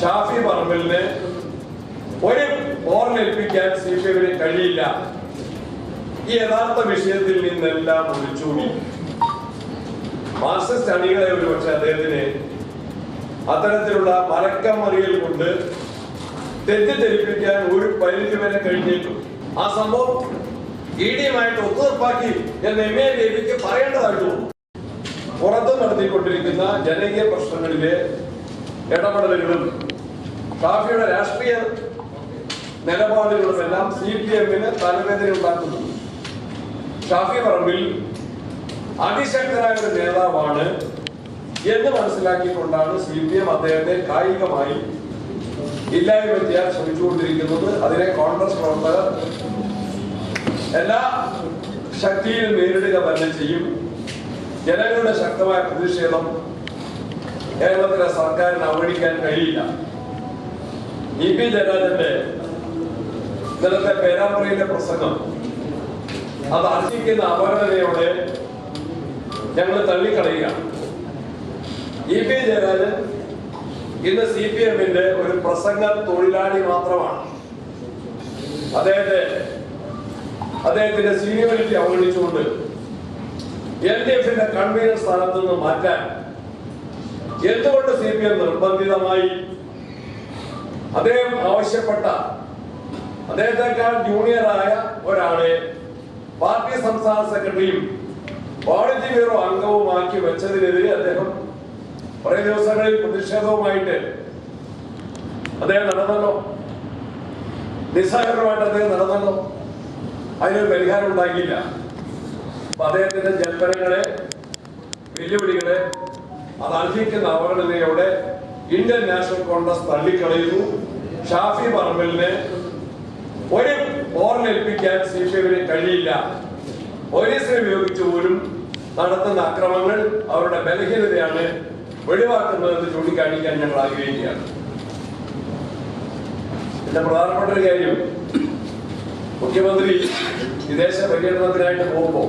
ഷാഫി പറമ്പലിന് ഒരു ഓർമ്മേൽപ്പിക്കാൻ C P എമ്മിന് കഴിയില്ല. ഈ യഥാർത്ഥ വിഷയത്തിൽ നിന്നെല്ലാം ഒളിച്ചൂടി മാർക്സിസ്റ്റ് അണികളെ ഒരുപക്ഷെ അദ്ദേഹത്തിന് അത്തരത്തിലുള്ള മലക്കം മറിയൽ കൊണ്ട് തെറ്റിദ്ധരിപ്പിക്കാൻ ഒരു പരിധി വരെ കഴിഞ്ഞേക്കും ആ സംഭവം ഇ ഡിയുമായിട്ട് ഒത്തുതീർപ്പാക്കി എന്ന് എം എ ദേവിക്ക് പറയേണ്ടതായിട്ടുള്ളൂ പുറത്ത് നടത്തിക്കൊണ്ടിരിക്കുന്ന ജനകീയ പ്രശ്നങ്ങളിലെ ഇടപെടലുകളും ഷാഫിയുടെ രാഷ്ട്രീയ നിലപാടുകളും എല്ലാം സി പി എമ്മിന് തലവേദന ഉണ്ടാക്കുന്നു. ഷാഫി പറമ്പിൽ അതിശക്തനായ ഒരു നേതാവാണ് എന്ന് മനസ്സിലാക്കിക്കൊണ്ടാണ് സി പി എം അദ്ദേഹത്തെ കായികമായി ഇല്ലായ്മ ചെയ്യാൻ ശ്രമിച്ചുകൊണ്ടിരിക്കുന്നത്. അതിനെ കോൺഗ്രസ് പ്രവർത്തകർ എല്ലാ ശക്തിയിലും നേരിടുക തന്നെ ചെയ്യും. ജനങ്ങളുടെ ശക്തമായ പ്രതിഷേധം കേരളത്തിലെ സർക്കാരിന് അവഗണിക്കാൻ കഴിയില്ല. ഇ പി ജയരാജന്റെ ഇന്നലത്തെ പേരാമ്പ്രയിലെ പ്രസംഗം. അത് അർഹിക്കുന്ന അപകടതയോടെ ഞങ്ങൾ തള്ളിക്കളയുകയാണ്. ഇ പി ജയരാജൻ ഇന്ന് സി പി എമ്മിന്റെ ഒരു പ്രസംഗ തൊഴിലാളി മാത്രമാണ്. അദ്ദേഹത്തെ അദ്ദേഹത്തിന്റെ സീനിയോറിറ്റി അവഗണിച്ചുകൊണ്ട് എൽ ഡി എഫിന്റെ കൺവീനർ സ്ഥാനത്ത് നിന്ന് മാറ്റാൻ എന്തുകൊണ്ട് സി പി എം നിർബന്ധിതമായി? അദ്ദേഹം ആവശ്യപ്പെട്ട അദ്ദേഹത്തെക്കാൾ ജൂനിയറായ ഒരാളെ പാർട്ടി സംസ്ഥാന സെക്രട്ടറിയും വാണിജ്യ ബ്യൂറോ അംഗവുമാക്കി വെച്ചതിനെതിരെ അദ്ദേഹം കുറെ ദിവസങ്ങളിൽ പ്രതിഷേധവുമായിട്ട് അദ്ദേഹം നടന്നല്ലോ. നിസ്സഹകരമായിട്ട് അദ്ദേഹം നടന്നല്ലോ. അതിനൊരു പരിഹാരം ഉണ്ടാക്കിയില്ല അപ്പൊ അദ്ദേഹത്തിന്റെ ജൽപ്പനങ്ങളെ വെല്ലുവിളികളെ അത് അർഹിക്കുന്ന അവഗണനയോടെ ഇന്ത്യൻ നാഷണൽ കോൺഗ്രസ് തള്ളിക്കളയുന്നു. ഷാഫി പറമ്പലിനെ ഒരു ഓർമ്മേൽപ്പിക്കാൻ സി പി എമ്മിന് കഴിയില്ല. പോലീസിനെ ഉപയോഗിച്ച് പോലും നടത്തുന്ന അക്രമങ്ങൾ അവരുടെ ബലഹീനതയാണ് ഒഴിവാക്കുന്നതെന്ന് ചൂണ്ടിക്കാണിക്കാൻ ഞങ്ങൾ ആഗ്രഹിക്കുകയാണ്. എന്റെ പ്രധാനപ്പെട്ട ഒരു കാര്യം മുഖ്യമന്ത്രി വിദേശ പര്യടനത്തിനായിട്ട് പോകുമ്പോൾ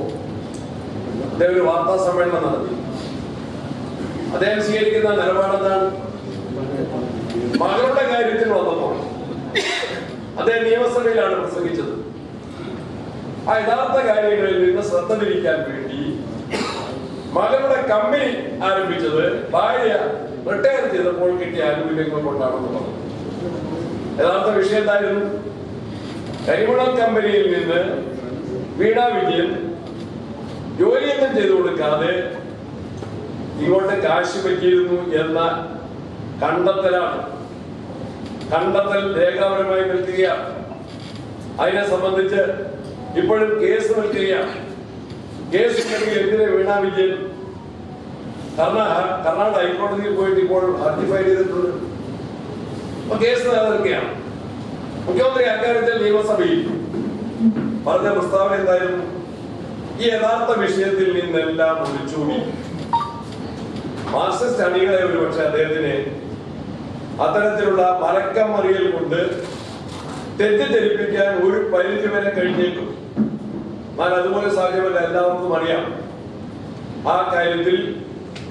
അദ്ദേഹം ഒരു വാർത്താ സമ്മേളനം നടത്തി. അദ്ദേഹം സ്വീകരിക്കുന്ന നിലപാടെന്താണ് മകളുടെ കാര്യത്തിൽ വന്നപ്പോൾ അദ്ദേഹം നിയമസഭയിലാണ് പ്രസംഗിച്ചത്. ആ യഥാർത്ഥ കാര്യങ്ങളിൽ നിന്ന് ശ്രദ്ധ തിരിക്കാൻ വേണ്ടി മകളുടെ കമ്പനി ആരംഭിച്ചത് ഭാര്യ റിട്ടയർ ചെയ്തപ്പോൾ കിട്ടിയ ആനുകൂല്യങ്ങൾ കൊണ്ടാണെന്ന് പറഞ്ഞു. യഥാർത്ഥ വിഷയം എന്തായിരുന്നു? കരിമണം കമ്പനിയിൽ നിന്ന് വീണ വിജയൻ ജോലിയൊന്നും ചെയ്തു കൊടുക്കാതെ ഇങ്ങോട്ട് കാശ് പറ്റിയിരുന്നു എന്ന കണ്ടെത്തലാണ്. കണ്ടെത്തൽ രേഖാപരമായി നിൽക്കുകയാണ്. അതിനെ സംബന്ധിച്ച് ഇപ്പോഴും കേസ് നിൽക്കുകയാണ്. കേസ് ഉണ്ടെങ്കിൽ എന്തിനെ വീണ വിജയൻ? കർണാ- കർണാടക ഹൈക്കോടതിയിൽ പോയിട്ട് ഇപ്പോൾ ഹർജി ഫയൽ ചെയ്തിട്ടുണ്ട്. അപ്പൊ കേസ് നിലനിൽക്കുകയാണ്. മുഖ്യമന്ത്രി അക്കാര്യത്തിൽ നിയമസഭയിൽ പറഞ്ഞ പ്രസ്താവന എന്തായിരുന്നു? ഈ യഥാർത്ഥ വിഷയത്തിൽ നിന്നെല്ലാം ഒളിച്ചൂടി. മാർക്സിസ്റ്റ് അണികളെ ഒരുപക്ഷെ അദ്ദേഹത്തിന് അത്തരത്തിലുള്ള മലക്കം മറിയൽ കൊണ്ട് തെറ്റിദ്ധരിപ്പിക്കാൻ ഒരു പരിധി വരെ കഴിഞ്ഞേക്കും. ഞാൻ അതുപോലെ സാധ്യമല്ല എല്ലാവർക്കും അറിയാം. ആ കാര്യത്തിൽ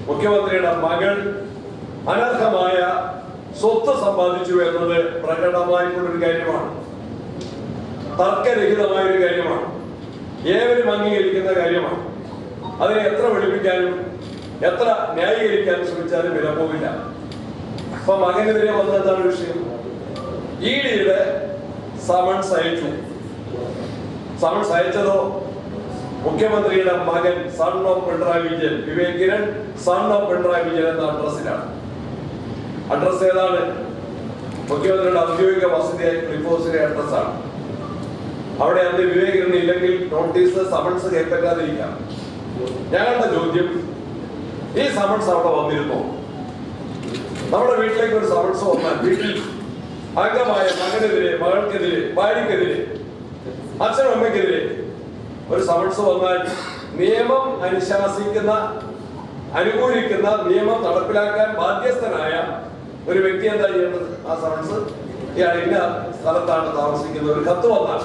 മുഖ്യമന്ത്രിയുടെ മകൾ അനർഹമായ സ്വത്ത് സമ്പാദിച്ചു എന്നത് പ്രകടമായിട്ടുള്ളൊരു കാര്യമാണ്. തർക്കരഹിതമായ ഒരു കാര്യമാണ്. ഏവരും അംഗീകരിക്കുന്ന കാര്യമാണ്. അതിനെ എത്ര വെളുപ്പിക്കാനും എത്ര ന്യായീകരിക്കാൻ ശ്രമിച്ചാലും വില പോവില്ല. അപ്പൊ മകനെതിരെ വന്നതാണ് വിഷയം? ഇ ഡിയുടെ സമൺസ് അയച്ചു സമൺസ് അയച്ചതോ മുഖ്യമന്ത്രിയുടെ മകൻ son of Pinarayi Vijayan Vivek Kiran son of Pinarayi Vijayan എന്ന അഡ്രസ്സിലാണ്. അഡ്രസ് ഏതാണ്? മുഖ്യമന്ത്രിയുടെ ഔദ്യോഗിക വസതിയായ ക്ലിഫോസിലെ അഡ്രസ്സാണ്. അവിടെ അന്ന് വിവേകിരണ് ഇല്ലെങ്കിൽ നോട്ടീസ് സമൺസ് കൈപ്പറ്റാതിരിക്കാം ഞങ്ങളുടെ ചോദ്യം ഈ സമൺസ് അവിടെ വന്നിരുന്നു. നമ്മുടെ വീട്ടിലേക്ക് ഒരു സമൺസ് വന്നാൽ വീട്ടിൽ അംഗമായ മകനെതിരെ മകൾക്കെതിരെ ഭാര്യക്കെതിരെ അച്ഛനും അമ്മയ്ക്കെതിരെ ഒരു സമൺസ് വന്നാൽ നിയമം അനുശാസിക്കുന്ന അനുകൂലിക്കുന്ന നിയമം നടപ്പിലാക്കാൻ ബാധ്യസ്ഥനായ ഒരു വ്യക്തി എന്താ ചെയ്യേണ്ടത്? ആ സമൺസ് ഇയാൾ ഇന്ന സ്ഥലത്താണ് താമസിക്കുന്നത്. ഒരു കത്ത് വന്നാൽ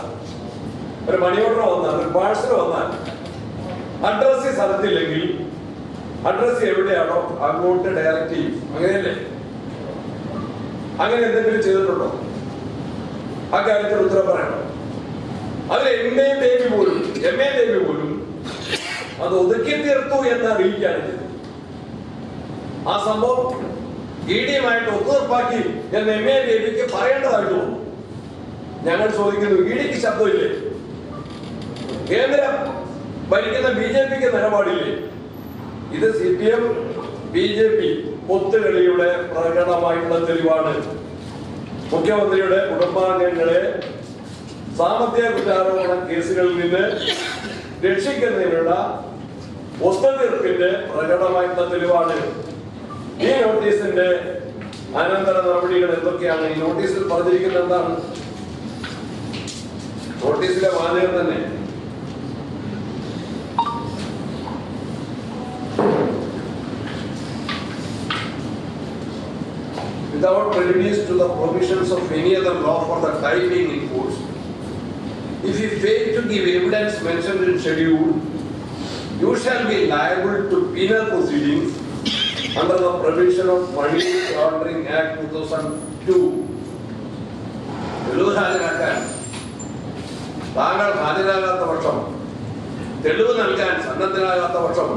ഒരു മണി ഓർഡർ വന്നാൽ ഒരു പാഴ്സൽ വന്നാൽ അഡ്രസ് ഈ സ്ഥലത്തില്ലെങ്കിൽ അഡ്രസ് എവിടെയാണോ അങ്ങോട്ട് ഡയറക്റ്റ് ചെയ്യും. അങ്ങനെയല്ലേ? അങ്ങനെ എന്തെങ്കിലും ചെയ്തിട്ടുണ്ടോ? ആ കാര്യത്തിൽ ഉത്തരം പറയണം. അതിൽ എം എ ദേവി പോലും എം എ ദേവി പോലും അത് ഒതുക്കി തീർത്തു എന്ന് അറിയിക്കുകയാണ് ചെയ്തത് ആ സംഭവം ഇ ഡിയുമായിട്ട് ഒത്തുതീർപ്പാക്കി എന്ന് എം എ ദേവിക്ക് പറയേണ്ടതായിട്ട് ഞങ്ങൾ ചോദിക്കുന്നു ഇ ഡിക്ക് ശബ്ദമില്ലേ? കേന്ദ്രം ഭരിക്കുന്ന ബി ജെ പിക്ക് നിലപാടില്ലേ? ഇത് C P M B J P ഒത്തുകളിയുടെ പ്രകടമായിട്ടുള്ള തെളിവാണ്. മുഖ്യമന്ത്രിയുടെ കുടുംബാംഗങ്ങളെ സാമ്പത്തിക കുറ്റാരോപണ കേസുകളിൽ നിന്ന് രക്ഷിക്കുന്നതിനുള്ള ഒത്തുതീർപ്പിന്റെ പ്രകടമായിട്ടുള്ള തെളിവാണ്. ഈ നോട്ടീസിന്റെ അനന്തര നടപടികൾ എന്തൊക്കെയാണ്? ഈ നോട്ടീസിൽ പറഞ്ഞിരിക്കുന്നത് എന്താണ്? നോട്ടീസിലെ വാചകം തന്നെ. without prejudice to the provisions of any other law for the time being in force. If you fail to give evidence mentioned in schedule, you shall be liable to penal proceedings under the provision of Money Laundering Act 2002. തെളിവ് ഹാജരാക്കാൻ താങ്കൾ ഹാജരാകാത്ത പക്ഷം തെളിവ് നൽകാൻ സന്നദ്ധനാകാത്ത പക്ഷം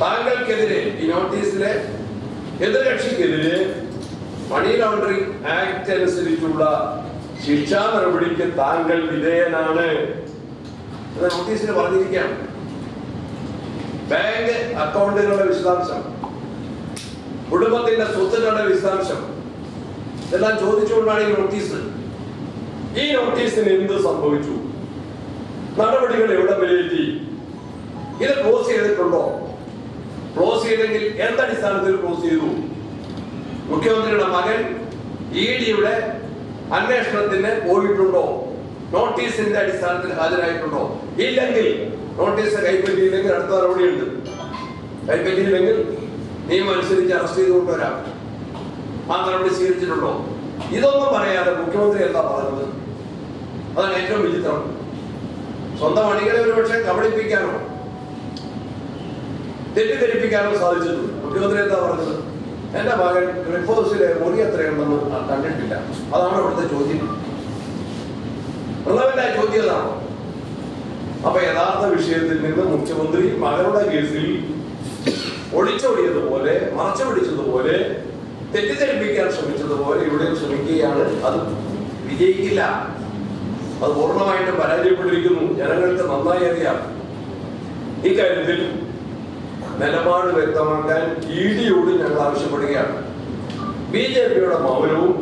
താങ്കൾക്കെതിരെ ഈ നോട്ടീസിലെ എതിർകക്ഷിക്കെതിരെ money laundering act അനുസരിച്ചുള്ള ശിക്ഷാ നടപടിക്ക് താങ്കൾ വിധേയനാണ്. നോട്ടീസിന് പറഞ്ഞിരിക്കുകയാണ്. ബാങ്ക് അക്കൗണ്ടുകളുടെ വിശദാംശം കുടുംബത്തിന്റെ സ്വത്തുക്കളുടെ വിശദാംശം ഇതെല്ലാം ചോദിച്ചുകൊണ്ടാണ് ഈ നോട്ടീസ്. ഈ നോട്ടീസിന് എന്ത് സംഭവിച്ചു? നടപടികൾ എവിടെ വിലയിരുത്തി? ഇത് ക്ലോസ് ചെയ്തിട്ടുണ്ടോ? ക്ലോസ് ചെയ്തെങ്കിൽ എന്തടിസ്ഥാനത്തിൽ ക്ലോസ് ചെയ്തു? മുഖ്യമന്ത്രിയുടെ മകൻ ഇ ഡിയുടെ അന്വേഷണത്തിന് പോയിട്ടുണ്ടോ? നോട്ടീസിന്റെ അടിസ്ഥാനത്തിൽ ഹാജരായിട്ടുണ്ടോ? ഇല്ലെങ്കിൽ നോട്ടീസ് കൈപ്പറ്റിയില്ലെങ്കിൽ അടുത്ത നടപടിയുണ്ട്. കൈപ്പറ്റിയില്ലെങ്കിൽ നിയമം അനുസരിച്ച് അറസ്റ്റ് ചെയ്ത് കൊണ്ടുവരാം ആ നടപടി സ്വീകരിച്ചിട്ടുണ്ടോ? ഇതൊന്നും പറയാതെ മുഖ്യമന്ത്രി എന്താ പറയുന്നത് അതാണ് ഏറ്റവും വിചിത്രം സ്വന്തം അണികളെ ഒരുപക്ഷെ കബളിപ്പിക്കാനോ തെറ്റിദ്ധരിപ്പിക്കാനോ സാധിച്ചിട്ടുണ്ട്. മുഖ്യമന്ത്രി എന്താ പറഞ്ഞത്? എന്റെ മകൻ ക്ലിഫ് ഹൗസിലെ മുറി എത്രയുണ്ടെന്ന് കണ്ടിട്ടില്ല. അതാണ് ഇവിടുത്തെ ചോദ്യം. പ്രധാനമായ ചോദ്യം അതാണ് അപ്പൊ യഥാർത്ഥ വിഷയത്തിൽ നിന്ന് മുഖ്യമന്ത്രി മകളുടെ കേസിൽ ഒളിച്ചോടിയതുപോലെ മറച്ചു പിടിച്ചതുപോലെ തെറ്റിദ്ധരിപ്പിക്കാൻ ശ്രമിച്ചതുപോലെ ഇവിടെ ശ്രമിക്കുകയാണ്. അത് വിജയിക്കില്ല. അത് പൂർണമായിട്ടും പരാജയപ്പെട്ടിരിക്കുന്നു. ജനങ്ങൾക്ക് നന്നായി അറിയാം. ഇക്കാര്യത്തിൽ നിലപാട് വ്യക്തമാക്കാൻ ഇ ഡിയോട് ഞങ്ങൾ ആവശ്യപ്പെടുകയാണ്. ബി ജെ പിയുടെ മൗനവും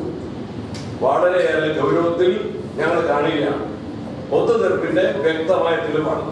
വളരെയേറെ ഗൗരവത്തിൽ ഞങ്ങൾ കാണുകയാണ്. ഒത്തുതീർപ്പിന്റെ വ്യക്തമായ തെളിവാണ്.